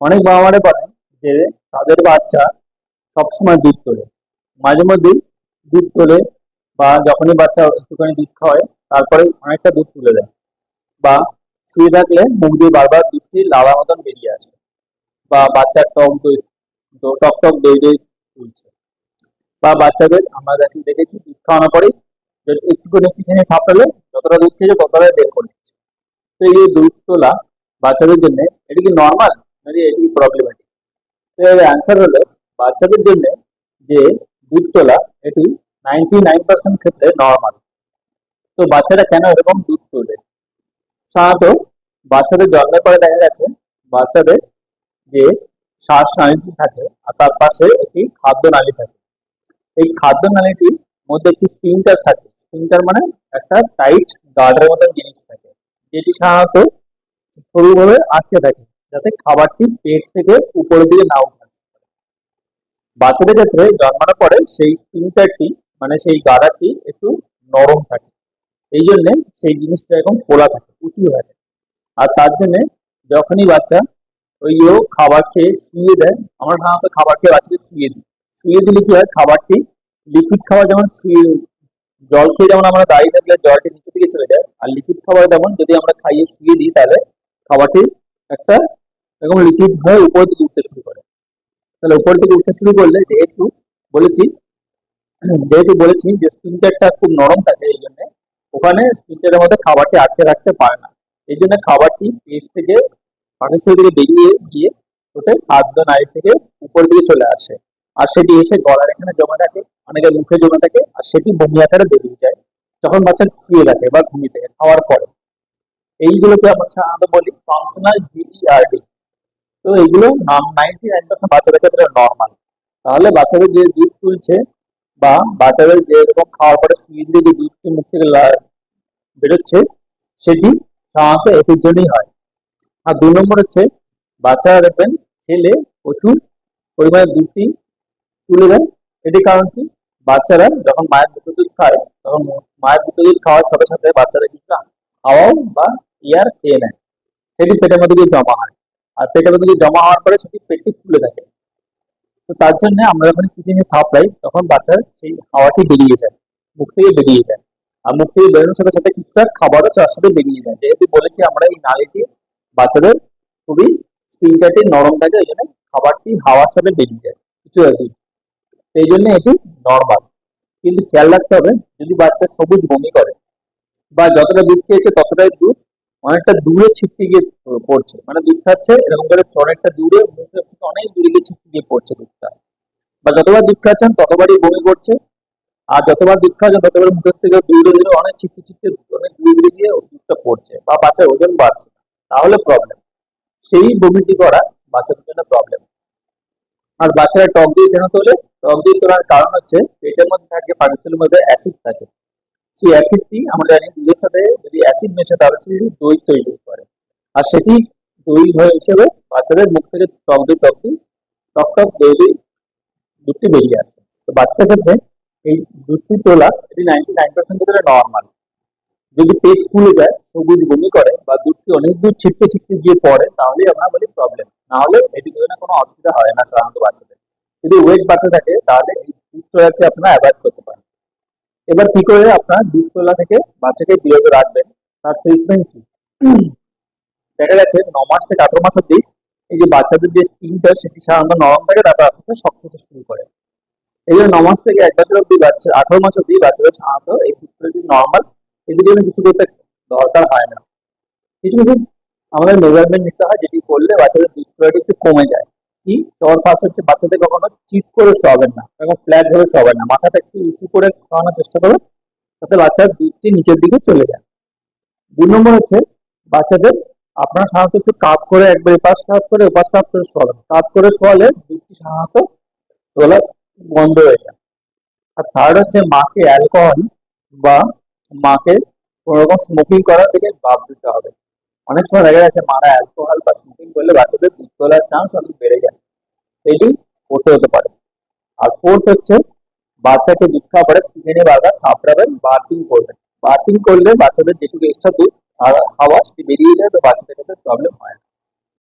অনেক বাবা মারা বলেন যে তাদের বাচ্চা সবসময় দুধ তোলে। মাঝে মধ্যেই দুধ তোলে বা যখনই বাচ্চা একটুখানি দুধ খাওয়ায়, তারপরে অনেকটা দুধ তুলে দেয় বা শুয়ে থাকলে মুখ দিয়ে বারবার দুধটি লাভা মতন বেরিয়ে আসে বা বাচ্চার টক দই, টক টক দই দই তুলছে। বা বাচ্চাদের আমরা দেখি, দেখেছি দুধ খাওয়ানোর পরেই একটুখানি পিছনে থাপড়ালে যতটা দুধ খেয়েছে ততটাই বের করে তো এই দুধ তোলা বাচ্চাদের জন্য এটা কি নর্মাল নাকি এটি প্রবলেমেটিক এর অ্যান্সার হলো বাচ্চাদের জন্য যে দুধ তোলা এটি নাইনটি নাইন পার্সেন্ট ক্ষেত্রে নর্মাল তো বাচ্চারা কেন এরকম দুধ তোলে? সাধারণত বাচ্চাদের জন্মের পরে দেখা গেছে বাচ্চাদের যে শ্বাস নালীটি থাকে আর তার পাশে একটি খাদ্য নালী থাকে। এই খাদ্য নালীটির মধ্যে একটি স্পিনটার থাকে। স্পিনটার মানে একটা টাইট গার্ডের মতন জিনিস থাকে, যেটি সাধারণত সরুভাবে আটকে থাকে, যাতে খাবারটি পেট থেকে উপরের দিকে না উঠে বাচ্চাদের ক্ষেত্রে জন্মানোর পরে সেই স্পিনটারটি মানে সেই গাড়াটি একটু নরম থাকে। এই জন্যে সেই জিনিসটা এখন ফোলা থাকে, উঁচু থাকে। আর তার জন্যে যখনই বাচ্চা ওই খাবার খেয়ে শুয়ে দেয় আমরা সাধারণত খাবার খেয়ে বাচ্চাকে শুয়ে দিই। শুয়ে দিলে কি হয়? খাবারটি লিকুইড খাবার যেমন শুয়ে, জল খেয়ে যেমন আমরা দাঁড়িয়ে থাকলে জলটি নিচে দিকে চলে যায়, আর লিকুইড খাবার যেমন যদি আমরা খাইয়ে শুয়ে দিই তাহলে খাবারটি একটা এরকম লিকুইড হয়ে উপরের দিকে উঠতে শুরু করে। তাহলে উপরের দিকে উঠতে শুরু করলে যেহেতু বলেছি যেহেতু বলেছি যে স্পিনটারটা খুব নরম থাকে এই জন্য, ওখানে স্পিনটারের মধ্যে খাবারটি আটকে রাখতে পারে না। এই জন্য খাবারটি পেট থেকে পাকস্থলী থেকে বেরিয়ে গিয়ে ওটা খাদ্য নালী থেকে উপর দিকে চলে আসে। আর সেটি এসে গলার এখানে জমা থাকে, অনেকের মুখে জমা থাকে, আর সেটি বমি আকারে বেরিয়ে যায়। যখন বাচ্চা শুয়ে থাকে বা ঘুমিয়ে থাকে, খাওয়ার পরে। এইগুলোকে আমরা সাধারণত বলি ফাংশনাল জিইআরডি তো এগুলো নাইনটি নাইন পার্সেন্ট বাচ্চাদের ক্ষেত্রে নর্মাল তাহলে বাচ্চাদের যে দুধ তুলছে বা বাচ্চাদের যে এরকম খাওয়ার পরে শুয়ে দিলে যে দুধটি মুখ থেকে বেরোচ্ছে, সেটি সাধারণত এটির জন্যই হয়। আর দুই নম্বর হচ্ছে বাচ্চারা দেখবেন খেলে প্রচুর পরিমাণে দুধটি তুলে দেয়। এটি কারণ কি? বাচ্চারা যখন মায়ের বুকে দুধ খায়, তখন মায়ের বুকে দুধ খাওয়ার সাথে সাথে বাচ্চারা কিছুটা হাওয়াও বা এয়ার খেয়ে নেয়। সেটি পেটের মধ্যে গিয়ে জমা হয়। আর পেটের মধ্যে গিয়ে জমা হওয়ার পরে সেটি পেটটি ফুলে থাকে। তো তার জন্য আমরা যখন কিচেনে থাপড়াই তখন বাচ্চার সেই হাওয়াটি বেরিয়ে যায়, মুখ থেকে বেরিয়ে যায়। আর মুখ থেকে বেরোনোর সাথে সাথে কিছুটা খাবারও তার সাথে বেরিয়ে যায়। যেহেতু বলেছি আমরা এই নালীটি বাচ্চাদের খুবই স্পিনটাটি নরম থাকে, ওই জন্য খাবারটি হাওয়ার সাথে বেরিয়ে যায় কিছু আর কি। এই জন্য এটি নর্মাল কিন্তু খেয়াল রাখতে হবে, যদি বাচ্চা সবুজ বমি করে বা যতটা দুধ খেয়েছে ততটাই দুধ অনেকটা দূরে ছিটকে গিয়ে পড়ছে। মানে দুধ খাচ্ছে, এরকম করে অনেকটা দূরে, মুখের থেকে অনেক দূরে গিয়ে ছিটকে গিয়ে পড়ছে দুধটা। বা যতবার দুধ খাচ্ছেন, ততবারই বমি করছে আর যতবার দুধ খাচ্ছেন, ততবার মুখের থেকে দূরে দূরে, অনেক ছিটকে ছিটকে, অনেক দূরে দূরে গিয়ে দুধটা পড়ছে বা বাচ্চার ওজন বাড়ছে। তাহলে প্রবলেম সেই বমিটি করা বাচ্চাদের জন্য প্রবলেম আর বাচ্চারা টক দিয়ে কেন তোলে? টক দিয়ে তোলার কারণ হচ্ছে পেটের মধ্যে থাকে পাকস্থলীর মধ্যে অ্যাসিড থাকে। সেই অ্যাসিডটি আমরা জানি দুধের সাথে যদি অ্যাসিড মেশে তাহলে সেটি দই তৈরি করে। আর সেটি দই হয়ে হিসেবে বাচ্চাদের মুখ থেকে টক দই টক দই, টক টক দই দই দুধটি বেরিয়ে আসে। তো বাচ্চাদের ক্ষেত্রে এই দুধটি তোলা এটি নাইনটি নাইন পার্সেন্ট ক্ষেত্রে নর্মাল যদি পেট ফুলে যায়, সবুজ বমি করে বা দুধটি অনেক দূর ছিটকে ছিটকে গিয়ে পড়ে তাহলে আমরা বলি প্রবলেম না হলে এটি করে কোনো অসুবিধা হয় না সাধারণত বাচ্চাদের। যদি ওয়েট বাড়তে থাকে, তাহলে এই দুধ তোলাটি আপনারা অ্যাভয়েড করতে পারেন। এবার কি করে আপনার দুধ তোলা থেকে বাচ্চাকে বিরত রাখবেন? তার ট্রিটমেন্ট কি? দেখা গেছে ন মাস থেকে আঠারো মাস অব্দি এই যে বাচ্চাদের যে স্কিনটা, সেটি সাধারণত নরম থাকে, তারপর আস্তে আস্তে শক্ত হতে শুরু করে। এই জন্য ন মাস থেকে এক বছর অব্দি বাচ্চা, আঠারো মাস অব্দি বাচ্চাদের সাধারণত এই দুধ তোলাটি নর্মাল এদের জন্য কিছু করতে দরকার হয় না। কিছু কিছু আমাদের মেজারমেন্ট নিতে হয়, যেটি করলে বাচ্চাদের দুধ তোলাটি একটু কমে যায়। কি? সবার ফার্স্ট হচ্ছে বাচ্চাদের কখনো চিট করে শোয়াবেন না এরকম ফ্ল্যাট ভাবে শোয়াবেন না। মাথাটা একটু উঁচু করে শোয়ানোর চেষ্টা করবেন যাতে বাচ্চার দুধটি নিচের দিকে চলে যায়। দুই নম্বর হচ্ছে বাচ্চাদের আপনারা সাধারণত একটু কাত করে একবার এপাশ কাত করে ওপাশ কাত করে শোয়াবেন। কাত করে শোয়ালে দুধটি সাধারণত তোলা বন্ধ হয়ে যায়। আর থার্ড হচ্ছে মাকে অ্যালকোহল বা মাকে কোনো রকম স্মোকিং করার থেকে বাদ দিতে হবে। অনেক সময় দেখা যাচ্ছে মারা অ্যালকোহল বা স্মোকিং করলে বাচ্চাদের দুধ তোলার চান্স অনেক বেড়ে যায়। এটি করতে হতে পারে। আর ফোর্থ হচ্ছে, বাচ্চাকে দুধ খাওয়া পরে বারবার থাপড়াবেন বার্পিং করবেন। বার্পিং করলে বাচ্চাদের যেটুকু এক্সট্রা দুধ হাওয়া সেটি বেরিয়ে যায়, তো বাচ্চাদের ক্ষেত্রে প্রবলেম হয় না।